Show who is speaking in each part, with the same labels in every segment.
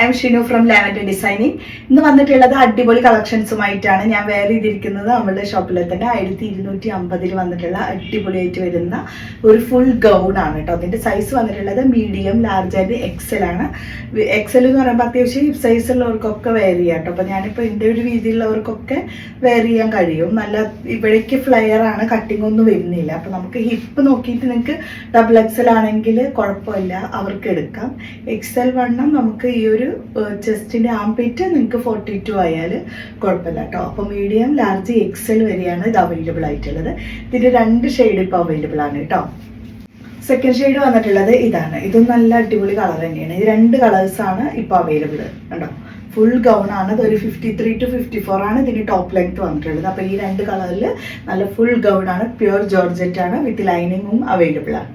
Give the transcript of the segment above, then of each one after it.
Speaker 1: I am Shinu from lavender designing ഇന്ന് വന്നിട്ടുള്ളത് അടിപൊളി കളക്ഷൻസുമായിട്ടാണ്. ഞാൻ വെയർ ചെയ്തിരിക്കുന്നത് നമ്മളുടെ ഷോപ്പിൽ തന്നെ ആയിരത്തി ഇരുന്നൂറ്റി അമ്പതിൽ വന്നിട്ടുള്ള അടിപൊളിയായിട്ട് വരുന്ന ഒരു ഫുൾ ഗൗൺ ആണ് കേട്ടോ. അതിന്റെ സൈസ് വന്നിട്ടുള്ളത് മീഡിയം ലാർജ് ആൻഡ് എക്സൽ ആണ്. എക്സൽ എന്ന് പറയുമ്പോൾ അത്യാവശ്യം ഹിപ് സൈസ് ഉള്ളവർക്കൊക്കെ വെയർ ചെയ്യാം കേട്ടോ. അപ്പൊ ഞാനിപ്പോൾ എന്റെ ഒരു രീതിയിലുള്ളവർക്കൊക്കെ വെയർ ചെയ്യാൻ കഴിയും. നല്ല ഇവിടേക്ക് ഫ്ലെയർ ആണ് കട്ടിംഗ് ഒന്നും വരുന്നില്ല. അപ്പോൾ നമുക്ക് ഹിപ്പ് നോക്കിയിട്ട് നിങ്ങൾക്ക് ഡബിൾ എക്സൽ ആണെങ്കിൽ കുഴപ്പമില്ല. അവർക്ക് എടുക്കാം. എക്സൽ വണ്ണം നമുക്ക് ഈ ഒരു ചെസ്റ്റിന്റെ ആംപേറ്റ് നിങ്ങൾക്ക് ഫോർട്ടി ടു ആയാൽ കുഴപ്പമില്ല കേട്ടോ അപ്പോൾ മീഡിയം ലാർജ് എക്സൽ വരെയാണ് ഇത് അവൈലബിൾ ആയിട്ടുള്ളത്. ഇതിന്റെ രണ്ട് ഷെയ്ഡ് ഇപ്പോൾ അവൈലബിൾ ആണ് കേട്ടോ സെക്കൻഡ് ഷെയ്ഡ് വന്നിട്ടുള്ളത് ഇതാണ്. ഇതും നല്ല അടിപൊളി കളർ തന്നെയാണ്. ഇത് രണ്ട് കളേഴ്സ് ആണ് ഇപ്പോൾ അവൈലബിൾ കണ്ടോ? ഫുൾ ഗൗൺ ആണ്. ഇത് ഒരു fifty three to fifty four ആണ് ഇതിന് ടോപ്പ് ലെങ്ത് വന്നിട്ടുള്ളത്. അപ്പോൾ ഈ രണ്ട് കളറിൽ നല്ല ഫുൾ ഗൗൺ ആണ്. പ്യുവർ ജോർജറ്റ് ആണ് വിത്ത് ലൈനിങ്ങും അവൈലബിൾ ആണ്.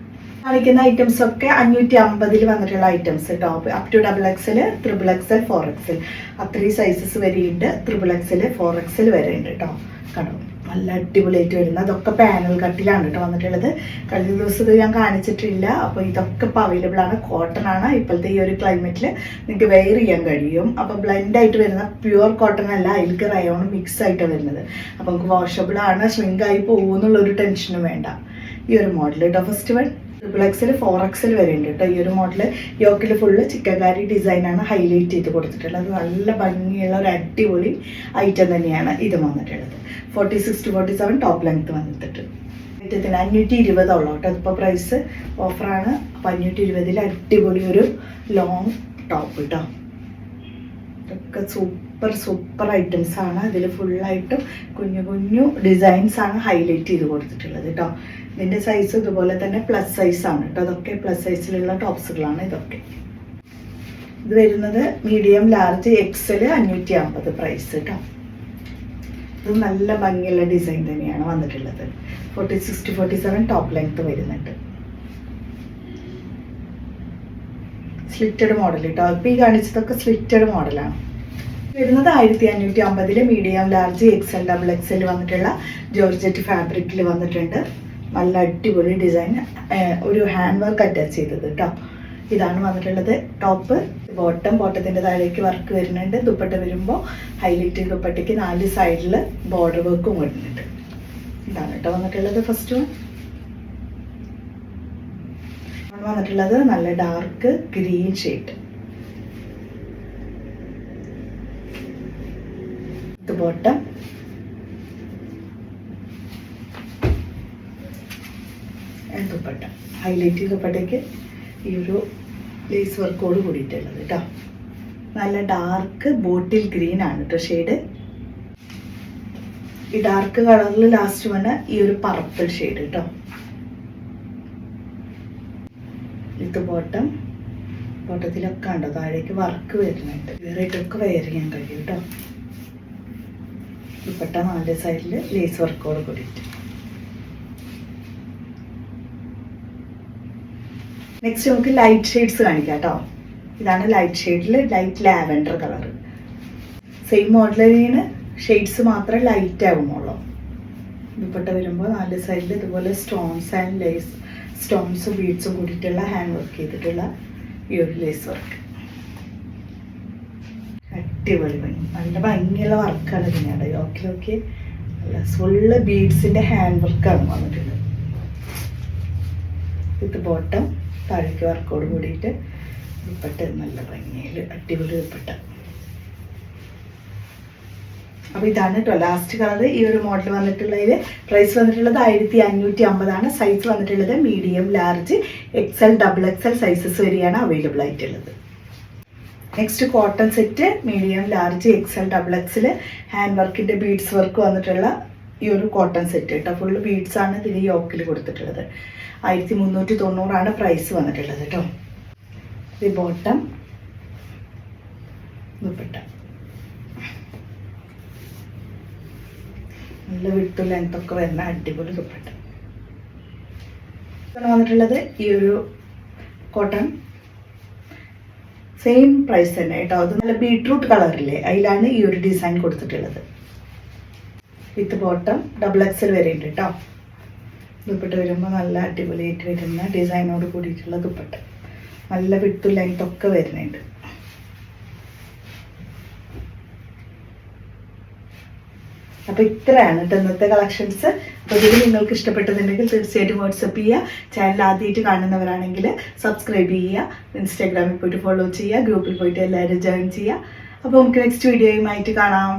Speaker 1: കാണിക്കുന്ന ഐറ്റംസ് ഒക്കെ അഞ്ഞൂറ്റി അമ്പതിൽ വന്നിട്ടുള്ള items top up to double XL triple XL four XL അത്രയും സൈസസ് വരെയുണ്ട്. ത്രിബിൾ എക്സിൽ ഫോർ എക്സിൽ വരെ ഉണ്ട് കേട്ടോ കണ്ടോ? നല്ല അടിപൊളിയായിട്ട് വരുന്ന അതൊക്കെ പാനൽ കട്ടിലാണ് കേട്ടോ വന്നിട്ടുള്ളത്. കഴിഞ്ഞ ദിവസം ഞാൻ കാണിച്ചിട്ടില്ല. അപ്പോൾ ഇതൊക്കെ ഇപ്പോൾ അവൈലബിൾ ആണ്. കോട്ടൺ ആണ്. ഇപ്പോഴത്തെ ഈ ഒരു ക്ലൈമറ്റിൽ നിങ്ങൾക്ക് വെയർ ചെയ്യാൻ കഴിയും. അപ്പോൾ ബ്ലെൻഡ് ആയിട്ട് വരുന്ന പ്യുവർ കോട്ടൺ അല്ല. അതിൽക്ക് റയോൺ മിക്സ് ആയിട്ടാണ് വരുന്നത്. അപ്പോൾ നമുക്ക് വാഷബിൾ ആണ്. Shrink ആയി പോകുമെന്നുള്ള ഒരു ടെൻഷനും വേണ്ട. ഈ ഒരു മോഡൽ കേട്ടോ first one triple XL four XL വരെ ഉണ്ട് കേട്ടോ ഈ ഒരു മോഡൽ യോക്കിൽ ഫുള്ള് ചിക്കൻകാരി ഡിസൈനാണ് ഹൈലൈറ്റ് ചെയ്ത് കൊടുത്തിട്ടുള്ളത്. നല്ല ഭംഗിയുള്ള ഒരു അടിപൊളി ഐറ്റം തന്നെയാണ് ഇത് വന്നിട്ടുള്ളത്. Forty six to forty seven top length വന്നിട്ട് ഐറ്റത്തിന് അഞ്ഞൂറ്റി ഇരുപതോളം കേട്ടോ അതിപ്പോൾ പ്രൈസ് ഓഫറാണ് അപ്പോൾ അഞ്ഞൂറ്റി ഇരുപതിൽ അടിപൊളി ഒരു ലോങ് ടോപ്പ് കേട്ടോ ഇതൊക്കെ സൂപ്പർ സൂപ്പർ സൂപ്പർ ഐറ്റംസ് ആണ്. അതിൽ ഫുള്ളായിട്ടും കുഞ്ഞു കുഞ്ഞു ഡിസൈൻസ് ആണ് ഹൈലൈറ്റ് ചെയ്ത് കൊടുത്തിട്ടുള്ളത് കേട്ടോ ഇതിന്റെ സൈസ് ഇതുപോലെ തന്നെ പ്ലസ് സൈസ് ആണ് കേട്ടോ അതൊക്കെ പ്ലസ് സൈസിലുള്ള ടോപ്സുകളാണ് ഇതൊക്കെ. ഇത് വരുന്നത് മീഡിയം ലാർജ് എക്സൽ അഞ്ഞൂറ്റി അമ്പത് പ്രൈസ് കേട്ടോ ഇത് നല്ല ഭംഗിയുള്ള ഡിസൈൻ തന്നെയാണ് വന്നിട്ടുള്ളത്. Forty six to forty seven top length വരുന്നുണ്ട്. സ്ലിറ്റഡ് മോഡൽ കേട്ടോ ഇപ്പം ഈ കാണിച്ചതൊക്കെ സ്ലിറ്റഡ് മോഡലാണ് വരുന്നത് ആയിരത്തി അഞ്ഞൂറ്റി അമ്പതിൽ medium large XL double XL വന്നിട്ടുള്ള ജോർജറ്റ് ഫാബ്രിക്കിൽ വന്നിട്ടുണ്ട്. നല്ല അടിപൊളി ഡിസൈൻ ഒരു ഹാൻഡ് വർക്ക് അറ്റാച്ച് ചെയ്തത് കേട്ടോ ഇതാണ് വന്നിട്ടുള്ളത് ടോപ്പ് ബോട്ടം ബോട്ടത്തിന്റെ താഴേക്ക് വർക്ക് വരുന്നുണ്ട്. ദുപ്പട്ട വരുമ്പോൾ ഹൈലൈറ്റ് ദുപ്പട്ടയ്ക്ക് നാല് സൈഡിൽ ബോർഡർ വർക്കും വരുന്നുണ്ട്. ഇതാണ് കേട്ടോ വന്നിട്ടുള്ളത് ഫസ്റ്റ് വൺ വന്നിട്ടുള്ളത് നല്ല ഡാർക്ക് ഗ്രീൻ ഷെയ്ഡ് ഇത് ബോട്ടം ദുപ്പട്ട ഹൈലൈറ്റ് ദുപ്പട്ടയ്ക്ക് ഈ ഒരു ലേസ് വർക്കോട് കൂടിയിട്ടുള്ളത് കേട്ടോ നല്ല ഡാർക്ക് ബോട്ടിൽ ഗ്രീൻ ആണ് കേട്ടോ ഷെയ്ഡ് ഈ ഡാർക്ക് കളറിൽ ലാസ്റ്റ് വന്ന ഈ ഒരു പർപ്പിൾ ഷെയ്ഡ് കേട്ടോ ഇത് ബോട്ടം ബോട്ടത്തിലൊക്കെ ഉണ്ടോ താഴേക്ക് വർക്ക് വരുന്നുണ്ട്. വേറെ ഇതൊക്കെ വെയർ ചെയ്യാൻ കഴിയും കേട്ടോ ദുപ്പട്ട നാല് സൈഡിൽ ലേസ് വർക്കോട് കൂടിയിട്ട്. നെക്സ്റ്റ് നമുക്ക് ലൈറ്റ് ഷെയ്ഡ്സ് കാണിക്കാം കേട്ടോ ഇതാണ് ലൈറ്റ് ഷെയ്ഡിൽ light lavender colour same model shades മാത്രമേ ലൈറ്റ് ആകുമുള്ളൂ ദുപ്പട്ട വരുമ്പോൾ നാല് സൈഡിൽ ഇതുപോലെ സ്റ്റോൺസ് ആൻഡ് ലേസ് സ്റ്റോൺസും ബീഡ്സും കൂടിയിട്ടുള്ള ഹാൻഡ് വർക്ക് ചെയ്തിട്ടുള്ള ഈ ഒരു ലേസ് വർക്ക് അടിപൊളി പണി. നല്ല ഭംഗിയുള്ള വർക്കാണ് ഇതിനാണ് ഓക്കെ ഓക്കെ. ഫുള്ള് ബീഡ്സിന്റെ ഹാൻഡ് വർക്കാണ് വന്നിട്ടുള്ളത്. വിത്ത് ബോട്ടം താഴേക്ക് വർക്കോട് കൂടിയിട്ട് ദുപ്പട്ട നല്ല ഭംഗിയിൽ അടിപൊളി ദുപ്പട്ട. അപ്പോൾ ഇതാണ് കേട്ടോ ലാസ്റ്റ് കളർ ഈ ഒരു മോഡൽ വന്നിട്ടുള്ളതിൽ പ്രൈസ് വന്നിട്ടുള്ളത് ആയിരത്തി അഞ്ഞൂറ്റി അമ്പതാണ് സൈസ് വന്നിട്ടുള്ളത് medium large XL double XL sizes വരെയാണ് അവൈലബിൾ ആയിട്ടുള്ളത്. Next cotton set medium large XL double XL hand വർക്കിന്റെ ബീഡ്സ് വർക്ക് വന്നിട്ടുള്ള ഈ ഒരു കോട്ടൺ സെറ്റ് കേട്ടോ ഫുള്ള് ബീഡ്സ് ആണ് ഇതിൽ യോക്കിൽ കൊടുത്തിട്ടുള്ളത്. ആയിരത്തി മുന്നൂറ്റി തൊണ്ണൂറാണ് പ്രൈസ് വന്നിട്ടുള്ളത് കേട്ടോ ഇത് ബോട്ടം ദുപ്പട്ട നല്ല വിട്ടു ലെങ്ത്തൊക്കെ വരുന്ന അടിപൊളി ദുപ്പട്ട. വന്നിട്ടുള്ളത് ഈ ഒരു കോട്ടൺ സെയിം പ്രൈസ് തന്നെ കേട്ടോ. അത് നല്ല ബീട്രൂട്ട് കളറില്ലേ അതിലാണ് ഈ ഒരു ഡിസൈൻ കൊടുത്തിട്ടുള്ളത്. വിത്ത് ബോട്ടം ഡബിൾ എക്സൽ വരെ ഉണ്ട് കേട്ടോ. ദുപ്പട്ട വരുമ്പോൾ നല്ല അടിപൊളിയായിട്ട് വരുന്ന ഡിസൈനോട് കൂടിയിട്ടുള്ള ദുപ്പട്ട. നല്ല വിട്ടു ഒക്കെ വരുന്നുണ്ട്. അപ്പോൾ ഇത്രയാണ് ഇന്നത്തെ കളക്ഷൻസ് അപ്പോൾ ഇതിൽ നിങ്ങൾക്ക് ഇഷ്ടപ്പെട്ടതുണ്ടെങ്കിൽ തീർച്ചയായിട്ടും വാട്സപ്പ് ചെയ്യുക ചാനൽ ആദ്യമായിട്ട് കാണുന്നവരാണെങ്കിൽ സബ്സ്ക്രൈബ് ചെയ്യുക ഇൻസ്റ്റാഗ്രാമിൽ പോയിട്ട് ഫോളോ ചെയ്യുക ഗ്രൂപ്പിൽ പോയിട്ട് എല്ലാവരും ജോയിൻ ചെയ്യുക അപ്പോൾ നമുക്ക് നെക്സ്റ്റ് വീഡിയോയുമായിട്ട് കാണാം.